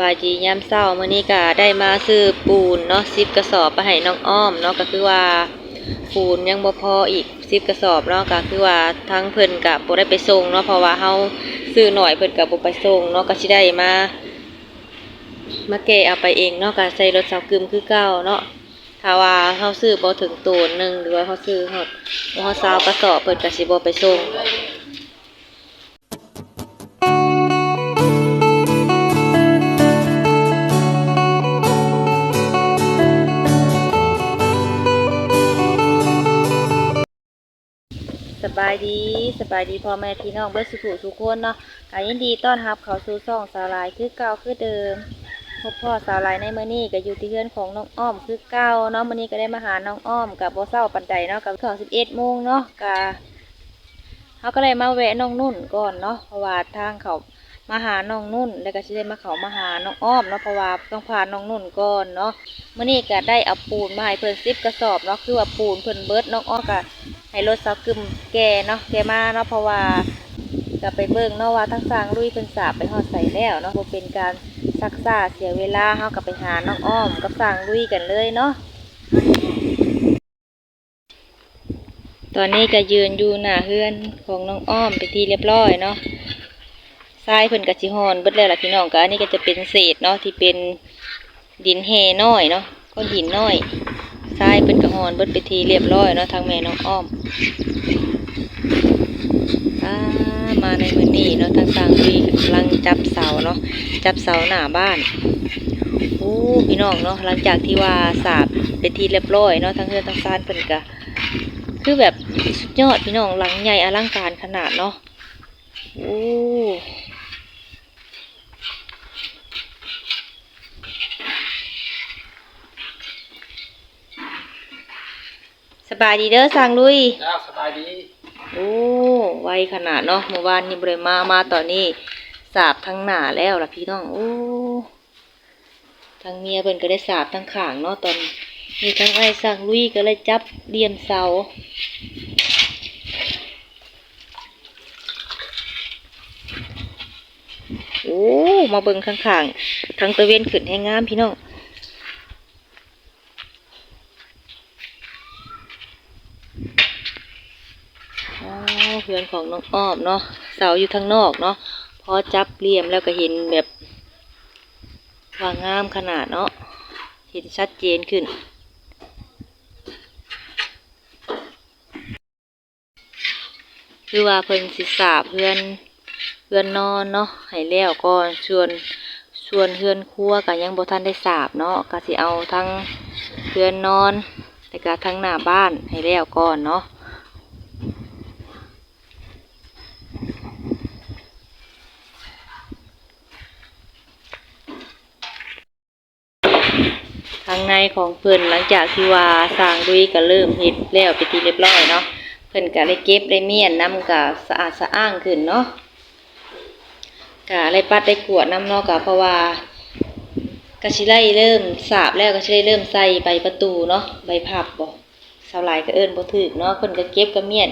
บายดียามเช้ามื้อนี้ก็ได้มาซื้อปูนเนาะ10กระสอบไปให้น้องอ้อมเนาะก็คือว่าปูนยังบ่พออีก10กระสอบเนาะก็คือว่าทั้งเพิ่นก็บ่ได้ไปส่งเนาะเพราะว่าเฮาซื้อหน่อยเพิ่นก็บ่ไปส่งเนาะก็สิได้มามาแกะเอาไปเองเนาะก็ใส่รถเสากึมคือเก่าเนาะถ้าว่าเฮาซื้อบ่ถึงตูนหนึงหรือว่าเฮาซื้อฮอดบ่ฮอด20กระสอบเพิ่นก็สิบ่ไปส่ง บายดีสบายดีพ่อแม่พี่น้องเบิดสุขุทุกคนเนาะกายินดีต้อนรับเขาสู่ช่องสาลายคือเก่าคือเดิมพบพ่อสาลายในมื้อนี้ก็อยู่ที่เรือนของน้องอ้อมคือเก่าเนาะมื้อนี้ก็ได้มาหาน้องอ้อมกับโบ่เช้าปันใดเนาะกับของ11โมงเนาะกะเฮาก็เลยมาแวะน้องนุ่นก่อนเนาะเพราะว่าทางเขามาหาน้องนุ่น แล้วก็สิได้มาเขามาหาน้องอ้อมเนาะเพราะว่าต้องพานน้องนุ่นก่อนเนาะมื้อนี้ก็ได้เอาปูนมาให้เพิ่น10กระสอบเนาะคือว่าปูนเพิ่นเบิร์ดน้องอ้อมก็ ให้รถซับกึมแกเนาะแกมาเนาะเพราะว่าก็ไปเบิ่งเนาะว่าทั้งสร้างลุยเป็นสาบไปหอดใส่แล้วเนาะบ่เป็นการซักซ่าเสียเวลาเฮากับไปหาน้องอ้อมกับสร้างลุยกันเลยเนาะตอนนี้ก็ยืนอยู่หน้าเฮือนของน้องอ้อมเป็นที่เรียบร้อยเนาะทรายเพิ่นก็สิฮอนเบิดแล้วล่ะพี่น้องก็อันนี้ก็จะเป็นเศษเนาะที่เป็นดินแห่น้อยเนาะก้อนหินน้อย ทรายเป็นกระหอนเบิดไปทีเรียบร้อยเนาะทางแม่น้องอ้อมอามาในมือนี้เนาะทางสร้างวีกำลังจับเสาเนาะจับเสาหน้าบ้านโอ้พี่น้องเนาะหลังจากที่ว่าสาบไปทีเรียบร้อยเนาะทางเฮือนทางซานเพิ่นก็คือแบบสุดยอดพี่น้องหลังใหญ่อลังการขนาดเนาะโอ้ สบายดีเด้อสร้างลุยจ้าสบายดี โอ้ไวขนาดเนาะเมื่อวานนี้บริมามาตอนนี้สาบทั้งหน้าแล้วล่ะพี่น้อง โอ้ทั้งเมียเพิ่นก็ได้สาบทั้งขางเนาะตอนมีทั้งไอ้สั่งลุยก็เลยจับเดียมเสาโอ้ มาเบิ่งข้างๆทั้งตะเวนขึ้นให้งามพี่น้อง อ๋อ เพื่อนของน้องอ้อมเนาะเสาอยู่ทางนอกเนาะพอจับเหลี่ยมแล้วก็เห็นแบบว่างามขนาดเนาะเห็นชัดเจนขึ้น คือว่าเพิ่นสิสาเพื่อนเพื่อนนอนเนาะให้แล้วก่อนส่วนส่วนเพื่อนครัวก็ยังบ่ทันได้สาบเนาะก็สิเอาทั้งเพื่อนนอนแล้วก็ทั้งหน้าบ้านให้แล้วก่อนเนาะ ทางในของเพิ่นหลังจากที่ว่าสร้างดุยก็เริ่มเฮ็ดแล้วไปทีเรียบร้อยเนาะเพิ่นก็ได้เก็บได้เมียนน้ำก็สะอาดสะอ้างขึ้นเนาะก็ได้ปัดได้กวดน้ำเนาะก็เพราะว่าก็สิได้เริ่มสาบแล้วก็สิได้เริ่มใส่ใบประตูเนาะใบพับบ่สาวลายก็เอิ้นบ่ถูกเนาะเพิ่นก็เก็บกับเมียน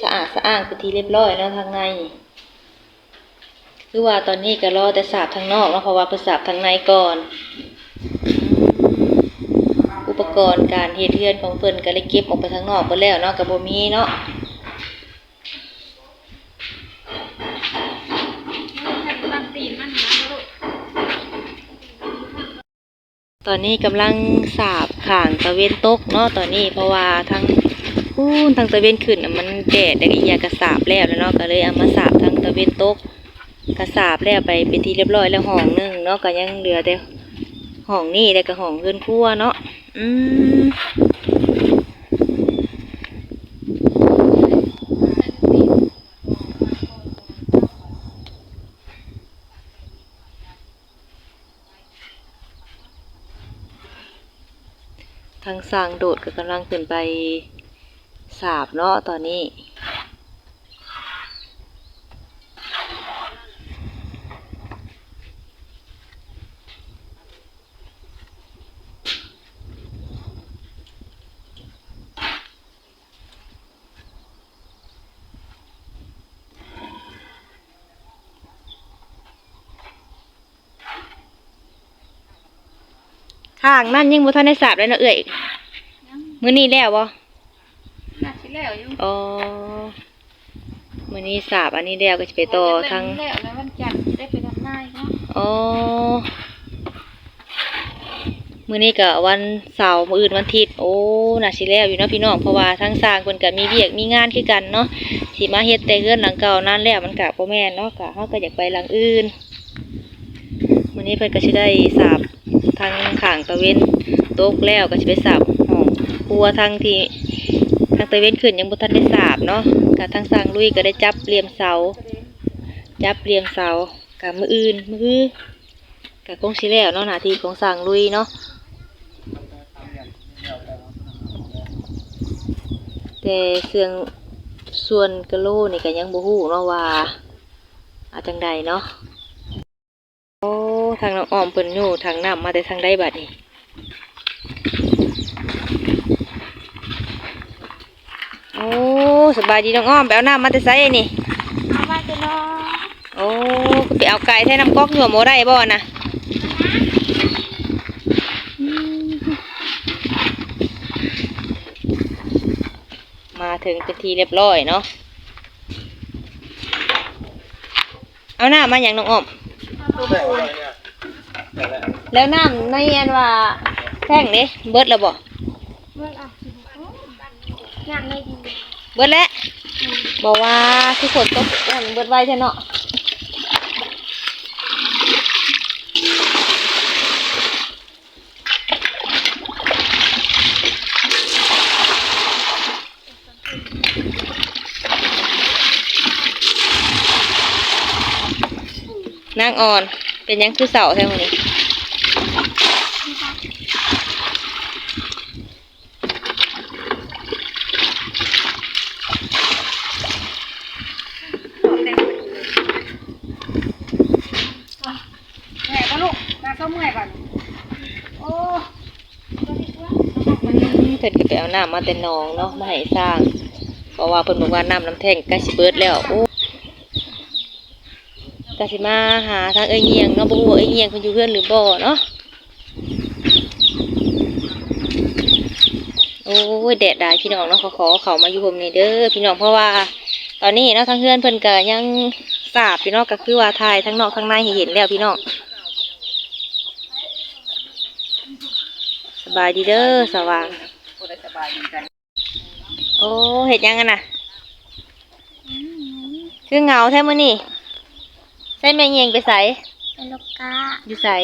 สะอาดสะอ้างเป็นที่เรียบร้อยเนาะทางในคือว่าตอนนี้ก็รอแต่สาบทางนอกเนาะเพราะว่าเพิ่นสาบทางในก่อน กรณ์การเฮ็ดเฮือนของเพิ่นก็เลยเก็บออกไปทางนอกเบิดแล้วเนาะก็บ่มีเนาะตอนนี้กำลังสาบข้างตะเวนตกเนาะตอนนี้เพราะว่าทางพูนทางตะเวนขึ้นมันแดดแต่ก็อียังก็สาบแล้วแล้วเนาะก็เลยเอามาสาบทางตะเวนตกก็สาบแล้วไปเป็นที่เรียบร้อยแล้วห้องหนึงเนาะก็ยังเหลือแต่ห้องนี่แล้วก็ห้องเพื่อนครัวเนาะ อืมทางสร้างโดดก็กำลังขึ้นไปสาบเนาะตอนนี้ ข้างนั่นยังบ่ทันได้สาบเลยเนาะเอ้ยมื้อนี้แล้วบ่น่าสิแล้วอยู่อ๋อมื้อนี้สาบอันนี้แล้วก็จะไปต่อทางแล้วแล้ววันจันทร์สิได้ไปทำนายเนาะอ๋อมื้อนี้ก็วันเสาร์มื้ออื่นวันอาทิตย์โอ้น่าสิแล้วอยู่เนาะพี่น้องเพราะว่าทางสร้างเพิ่นก็มีเวียกมีงานคือกันเนาะสิมาเฮ็ดแต่เรือนหลังเก่านั่นแล้วมันก็บ่แม่นเนาะก็เฮาก็อยากไปหลังอื่นมื้อนี้เพิ่นก็สิได้สาบ ทางข้างตะเวนตกแล้วก็สิไปสาบห้องครัวทางที่ทางตะเวนขึ้นยังบ่ทันได้สาบเนาะก็ทางสร้างลุยก็ได้จับเหลี่ยมเสา จับเรียงเสากับมืออื่นมือกับกงสิแล้วเนาะหน้าที่ของสั่งลุยเนาะแต่เสื่องส่วนกระโลนี่ก็ยังบ่ฮู้เนาะว่าอาจังใดเนาะ ทางน้องอ้อมเพิ่นอยู่ทางน้ำมาแต่ทางใดบัดนี้โอ้สบายดีน้องอ้อมไปเอาน้ำมาแต่ไสนี่เอามาจะรอโอ้คือไปเอาไก่แท่น้ำก๊อกหยวมโมได้บ่นะมาถึงเป็นทีเรียบร้อยเนาะเอาน้ำมาอย่างน้องอ้อม แล้วน้ำในอันว่าแท่งนี่เบิดแล้วบ่เมื่ออะงาบ่เบิดแล้วบอกว่าที่ฝนตกอันเบิดไว้ใช่เนาะนางอ่อน เป็นยังคือเสาแท้หมนี้ แม่ก็ลูกมาเข้าเมื่อยก่อนโอ้ เพิ่น ก็ไปเอาน้ำมาแต่หนองเนาะมาให้สร้างเพราะว่าเพิ่นบอกว่าน้ำน้ำแท่งใกล้สิเบิดแล้วโอ้ก็สิมาหาทางเอ้ยเงียงเนาะบ่ฮู้ว่าเอ้ยเงียงเพิ่นอยู่เฮือนหรือบ่เนาะโอ้ยแดดได้พี่น้องเนาะขอขอเขามาอยู่ผมนี่เด้อพี่น้องเพราะว่า ตอนนี้เนาะทางเฮือนเพิ่นก็ยังทราบพี่น้องก็คือว่าถ่ายทั้งนอกทั้งในเห็นแล้วพี่น้องสบายดีเด้อสว่าง ได้สบายดีกันโอ้เห็ดยังกันน่ะ คือเหงาแท้มื้อนี่ใส่แม่เงียงไปใส่เป็นลูกกาอยู่ใส่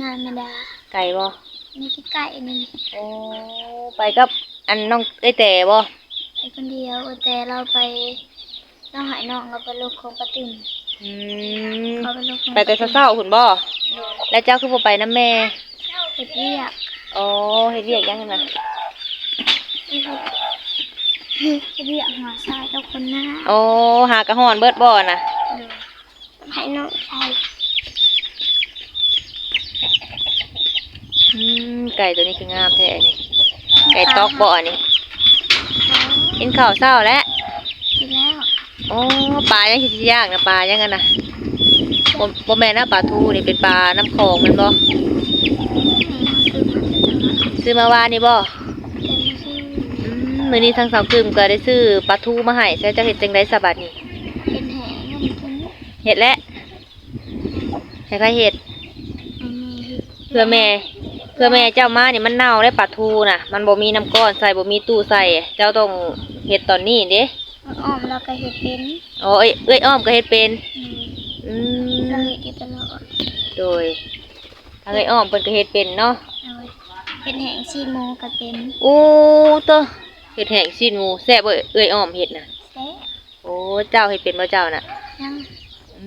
นานไม่ได้ไก่บ่มีที่ไก่นี่โอ้ไปกับอันน้องเอ้ยแต่บ่ไปคนเดียวแต่เราไปเราหายน้องเราไปลูกของป้าติ๋มอืมเขาไปลูกของไปแต่เช้าๆคุณบ่แล้วเจ้าคือบ่ไปน้ำแม่เฮ็ดเรียกอ๋อเฮ็ดเวียกยังกันน่ะ เฮ็ดเรียกหาชายเจ้าคนหน้าโอ้หากระหอนเบิดบ่น่ะให้น้องชายอืมไก่ตัวนี้คืองามแท้นี่ไก่ตอกบ่นี่กินข้าวเช้าแล้วกินแล้วโอ้ปลายังสิย่างนะปลายังกันน่ะบ่บ่แม่นนะปลาทูนี่เป็นปลาน้ำคลองแม่นบ่ซื้อมาวานนี่บ่อื มมื้อนี้ทางสาวกึมก็ได้ซื้อปลาทูมาให้ใช้เจ้าเฮ็ดจังได๋สบัดนี้เป็นแหงน้ำกินเฮ็ดแล้วให้ใครเฮ็ดเพื่อแม่เพื่อแม่เจ้ามานี่มันเน่าได้ปลาทูน่ะ มันบ่มีน้ำก้อนใส่บ่มีตู้ใส่เจ้าต้องเฮ็ดตอนนี้เด้อ้อมเราก็เห็ดเป็นอ๋อเอ้ยเอ้ยอ้อมก็เฮ็ดเป็นอืมอืมเราเห็ดอยู่ตลอดโดยทางเอ้ยอ้อมเพิ่นก็เฮ็ดเป็นเนาะเอาเป็นแหงซีโมก็เป็นโอ้ตอ เฮ็ดแห้งซีนหมูแซ่บเอ้ยเอ้ยอ้อมเฮ็ดน่ะ แซ่บโอ้เจ้าเฮ็ดเป็นบ่เจ้าน่ะยังอื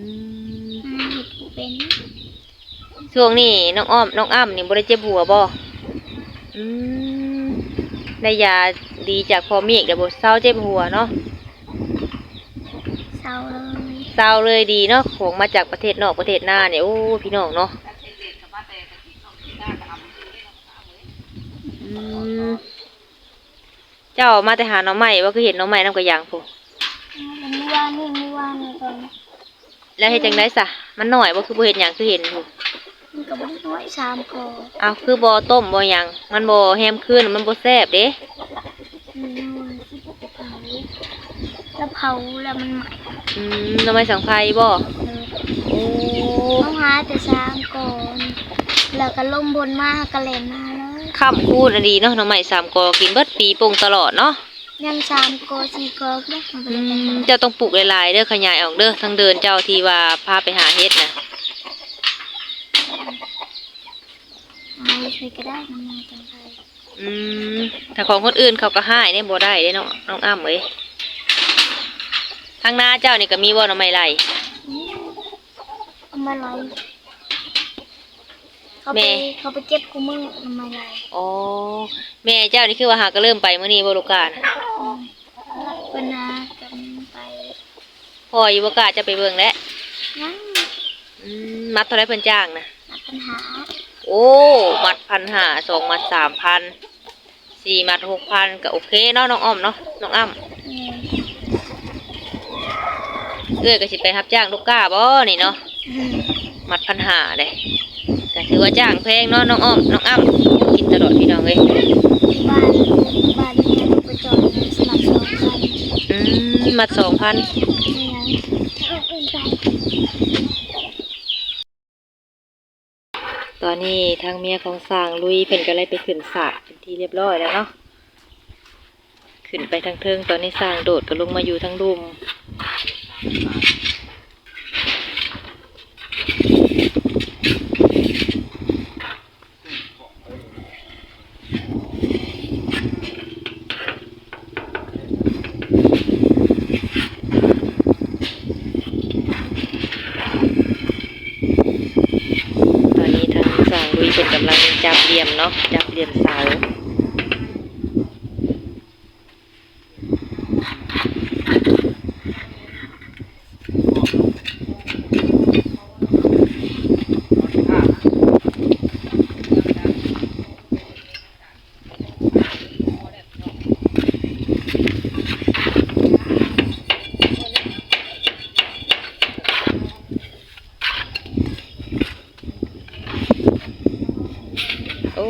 มมาเห็ดเป็นช่วงนี้น้องอ้อมน้องอ้ำนี่บ่ได้เจ็บหัวบ่อืมได้ยาดีจากพ่อเมฆเดี๋ยวบ่เศร้าเจ็บหัวเนาะเศร้าเลยเศร้าเลยดีเนาะของมาจากประเทศนอกประเทศหน้าเนี่ยโอ้พี่น้องเนาะอืม เจ้ามาแต่หาหน้องใหม่ว่าคือเห็นหน้องใหม่น้ำกระยางพูเป็นไม่ว่านี่ไม่ว่านี่ตอนแล้วเฮ็ดจังได๋ซะมันน้อยบ่คือบ่เห็นหยังคือเห็นพูมันก็บ่ได้น้อยสามกอเอาคือบ่ต้มบ่หยังมันบ่แฮมขึ้นมันบ่แซ่บเด้อืมเผาแล้วเผาแล้วมันใหม่อืมหน่อไม้สังไพรบ่เลยโอ้ต้องหาแต่สามก่อนแล้วก็ลมบนมากก็เล่นมาเลย ค่ำคูณอันดีเนาะหน่อไม้สามกอกินเบิดปีปงตลอดเนาะยังสามกอสี่กอเด้มันก็อืเลยเป็นมเจ้าต้องปลูกหลายๆเด้อขยายออกเด้อทางเดินเจ้าที่ว่าพาไปหาเฮ็ดน่ะเอาใช้ก็ได้น้ำมันจังไทยอืมถ้าของคนอื่นเขาก็ให้เนี่ยบ่ได้เด้เนาะน้องอ้ำเอ้ยทางหน้าเจ้านี่ก็มีบ่หน่อไม้ไหล เอามาไล่ เขาแม่ไปเขาไปเก็บกูมือเอามาไล่อ๋อแม่เจ้านี่คือว่าหาก็เริ่มไปมื้อนี้บ่ลูกกาน่ะเป็นนากันไปพ่ออยู่บ่กล้าจะไปเบิ่งแล้วนั่งอืมมัดเท่าไรเพิ่นจ้างน่ะนับปัญหาโอ้ มัดพันหาสองมัดสามพันสี่มัดหกพันก็โอเคเนาะน้องอ้อมเนาะน้องอ้ำเออเอ้ยก็สิไปรับจ้างลูกก้าบ่นี่เนาะอืมมัดพันหาเด้ ก็ถือว่าจ้างแพงเนาะน้องอ้อมน้องอ้ำกินตลอดพี่น้องเอ้ยบ้านบ้านเนี่ยเราไปจอดในสลับสองคันอืมมัดสองพันไม่งั้นเอาอื่นไปตอนนี้ทางเมียของสร้างลุยเพิ่นก็เลยไปขึ้นสระเป็นที่เรียบร้อยแล้วเนาะขึ้นไปทางเทิงตอนนี้สร้างโดดก็ลงมาอยู่ทางดุม ตอนนี้ทางสร้างลุยเป็นกำลังจับเหลี่ยมเนาะ จับเหลี่ยมเสาโอ้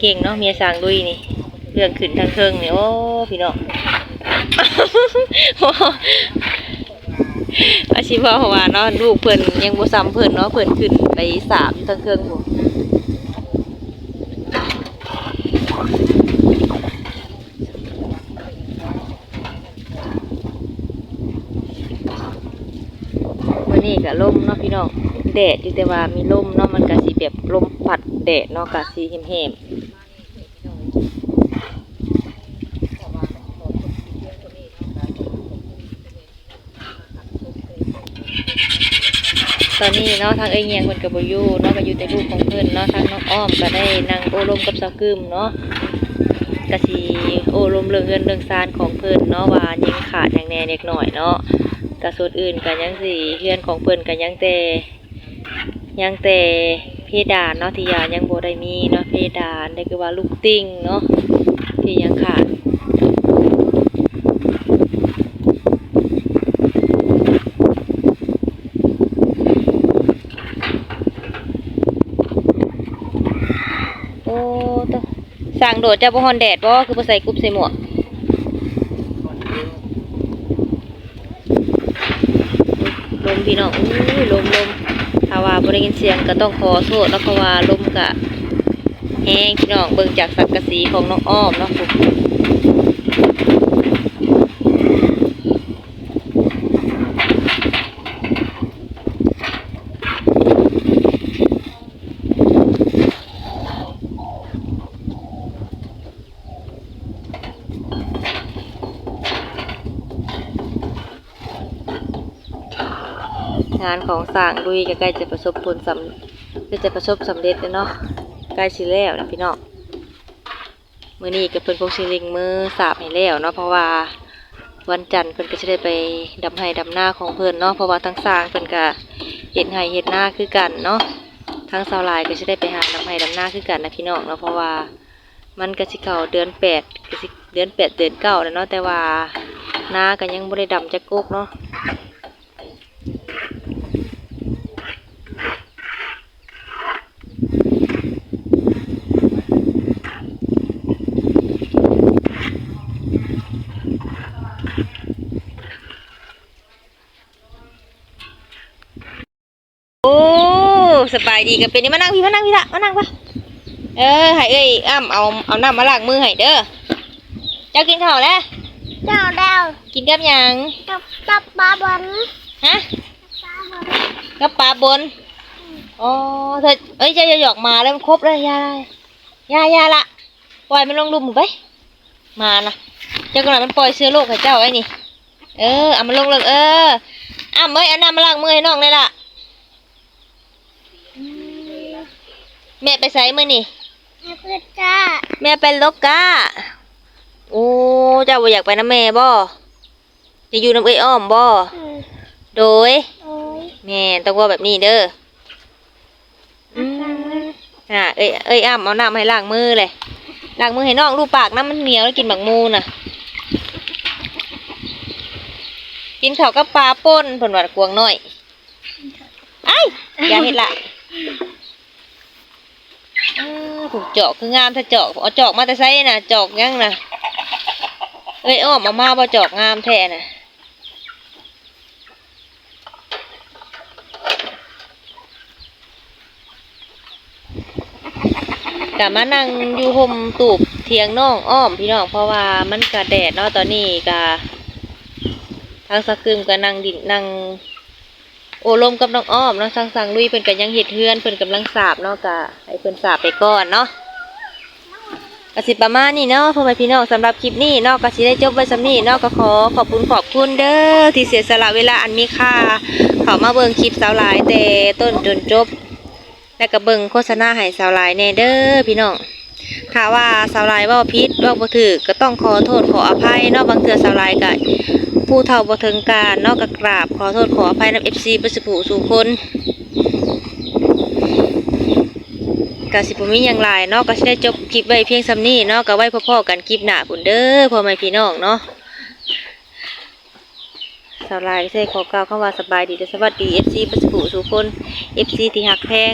เก่งเนาะเมียสางลุยนี่ เรื่องขึ้นทางเทิงนี่โอ้พี่น้องอาชีพว่าเพราะว่าเนาะลูกเพิ่นยังบ่ซ้ำเพิ่นเนาะเพิ่นขึ้นไปสามอยู่ทางเทิงพุ่นมื้อนี้ก็ลมเนาะพี่น้องแดดอยู่แต่ว่ามีลมเนาะมันก็สิแบบลมพัด ดดเนาะก็สิแห้มตอนนี้เนาะทางเอ้ยเงียงคนกับบอยู่เนาะก็อยู่แต่ลูกของเพื่อนเนาะทางน้องอ้อมก็ได้นั่งโอลมกับสาวกึมเนาะกะสีโอลมเรื่องเงินเรื่องซานของเพื่อนเนาะว่ายังขาดอย่างแน่เล็กหน่อยเนาะกะส่วนอื่นก็ยังสีเพื่อนของเพื่อนก็ยังแต่ยังแต่ เพดานเนาะที่ยายังโบได้มีเนาะเพดานได้คือว่าลูกติ้งเนาะที่ยังขาดโอ้ตะสั่งโดดจะบ่ฮอนแดดบ่คือบ่ใส่กุ๊บใส่หมวกลมพี่น้องอุ้ยลมลม บ่ได้ยินเสียงก็ต้องขอโทษแล้วเพราะว่าลมกะแห้งพี่น้องเบิ่งจากสังกะสีของน้องอ้อมเนาะานของสร้างลุยก็ใกล้จะประสบผลสำใกล้จะประสบสำเร็จแล้วเนาะใกล้สิแล้วนะพี่น้องมื้อนี้ก็เพิ่นคงสิล็งมือสาบให้แล้วเนาะเพราะว่าวันจันทร์เพิ่นก็สิได้ไปดำไห้ดำหน้าของเพิ่นเนาะเพราะว่าทั้งสร้างเพิ่นก็เฮ็ดไห้เฮ็ดหน้าคือกันเนาะทั้งสาวลายก็สิได้ไปหาดำไห้ดำหน้าคือกันนะพี่น้องเนาะเพราะว่ามันก็สิเข้าเดือนแปดก็สิเดือนแปดเดือนเก้าแล้วเนาะแต่ว่าหน้าก็ยังบ่ได้ดำจักกกเนาะ โอ้สบายดีกับเป็นนี่มานั่งพี่มานั่งพี่ละมานั่งปะเออให้เอ้ยอ้ำเอาเอาน้ำมาล้างมือให้เด้อเจ้ากินข้าวแล้วเจ้าดาวกินกับหยังกับกับปลาบอลฮะปลาบอลกับปลาบนอ๋อเธอเอ้ยเจ้าจะหยอกมาแล้วมันครบเลยยายยายาละปล่อยมันลงหลุมไปมานะเจ้ากำลังมันปล่อยเชื้อโรคให้เจ้าไอ้นี่ เออเอามันลงเลยเอออ้ำเอ้ยเอาน้ำมาล้างมือให้น้องเลยล่ะอืม แม่ไปใส่มือนี่ แม่เพื่อนจ้าแม่เป็นลกกาโอ้เจ้าบ่อยากไปน้ำแม่บ่จะอยู่น้ำเอ้ยอ้อมบ่อืมโดย โอ้ยแม่ต้องว่าแบบนี้เด้ออืมอะเอ้ยเอ้ยอ้ำเอาน้ำให้ล้างมือเลยล้างมือให้น้องดูปากน้ำมันเหนียวแล้วกินหมักมูน่ะ กินข้าวกับปลาป่นผลวัดกวางน้อยไอ้ยอย่าเห็ดละ อ้าวถูกจอกคืองามถ้าจอกเอาเจอกมาแต่ไซน่ะจอกยังน่ะเอ้ยอ้อมเอามาบ่จอกงามแท้น่ะกะมานั่งอยู่ห่มตูบเทียงน้องอ้อมพี่น้องเพราะว่ามันกะแดดเนาะตอนนี้กะทางสะกึมก็นั่งดินนั่งโอลมกับน้องอ้อมเนาะสังสังลุยเพิ่นก็ยังเฮ็ดเฮือนเพิ่นกำลังสาบเนาะกะ เพิ่นสาบไปก่อนเนาะกสิประมาณนี้เนาะพ่อแม่พี่น้องสำหรับคลิปนี้เนาะก็สิได้จบไว้สำนี้เนาะก็ขอขอบคุณขอบคุณเด้อที่เสียสละเวลาอันมีค่าเข้ามาเบิ่งคลิปสาวหลายแต่ต้นจนจบ แล้วก็เบิ่งโฆษณาให้สาวหลายแน่เด้อพี่น้องถ้าว่าสาวหลายว่าพิษว่าบ่ถือก็ต้องขอโทษขออภัยเนาะบางเทื่อสาวหลายก็ผู้เฒ่าบ่ถึงการเนาะก็กราบขอโทษขออภัยนำ FC บ่สิผู้สู่คน ก็สิบ่มีหยังหลายเนาะก็สิได้จบคลิปไว้เพียงส่ำนี้เนาะก็ไว้พ่อๆกันคลิปหน้าพุ่นเด้อพ่อแม่พี่น้องเนาะสาวลายก็สิขอกล่าวคำว่าสบายดีและสวัสดี FC ประสบุสู่คน FC ที่หักแพง